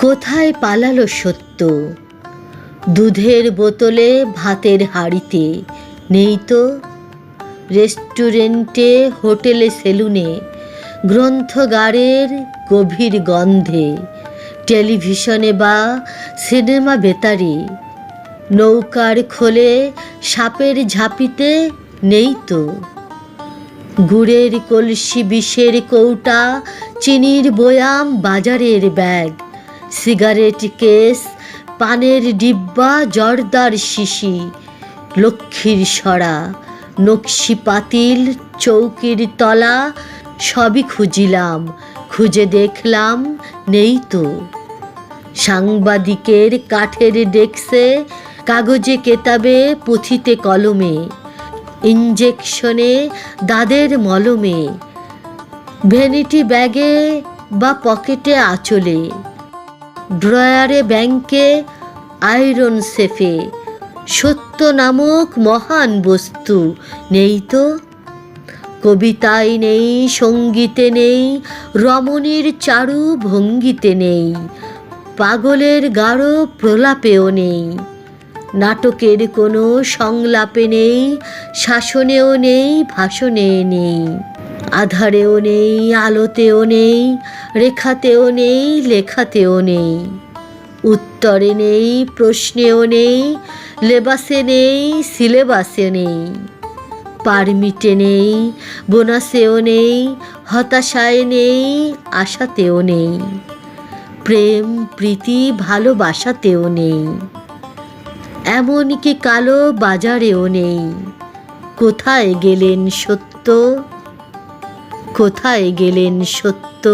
কোথায় পালালো সত্য? দুধের বোতলে ভাতের হাঁড়িতে নেই তো? রেস্টুরেন্টে, হোটেলে, সেলুনে, গ্রন্থগারের গভীর গন্ধে, টেলিভিশনে বা সিনেমা বেতারে, নৌকার খোলে সাপের ঝাঁপিতে নেই তো? গুড়ের কলসি বিষের কৌটা, চিনির বয়াম বাজারের ব্যাগ সিগারেট কেস, পানের ডিব্বা, জর্দার শিশি, লক্ষ্মীর সরা নকশি পাতিল, চৌকির তলা, সবই খুঁজিলাম, খুঁজে দেখলাম নেই তো। সাংবাদিকের কাঠের ডেস্কে কাগজে কেতাবে, পুঁথিতে কলমে ইঞ্জেকশনে দাদের মলমে, ভ্যানিটি ব্যাগে বা পকেটে আঁচলে। ড্রয়ারে ব্যাংকে আয়রন সেফে। সত্য নামক মহান বস্তু নেই তো? কবিতায় নেই, সঙ্গীতে নেই, রমণীর চারু ভঙ্গিতে নেই, পাগলের গাঢ় প্রলাপেও নেই, নাটকের কোনো সংলাপে নেই, শাসনেও নেই, ভাষণে নেই। আধারেও নেই, আলোতেও নেই, রেখাতেও নেই, লেখাতেও নেই। উত্তরে নেই, প্রশ্নেও নেই, লেবাসে নেই, সিলেবাসে নেই। পারমিটে নেই, বোনাসেও নেই, হতাশায় নেই, আশাতেও নেই। প্রেম, প্রীতি, ভালোবাসাতেও নেই। এমনকি কালো বাজারেও নেই। কোথায় গেলেন সত্য? কোথায় গেলেন সত্য?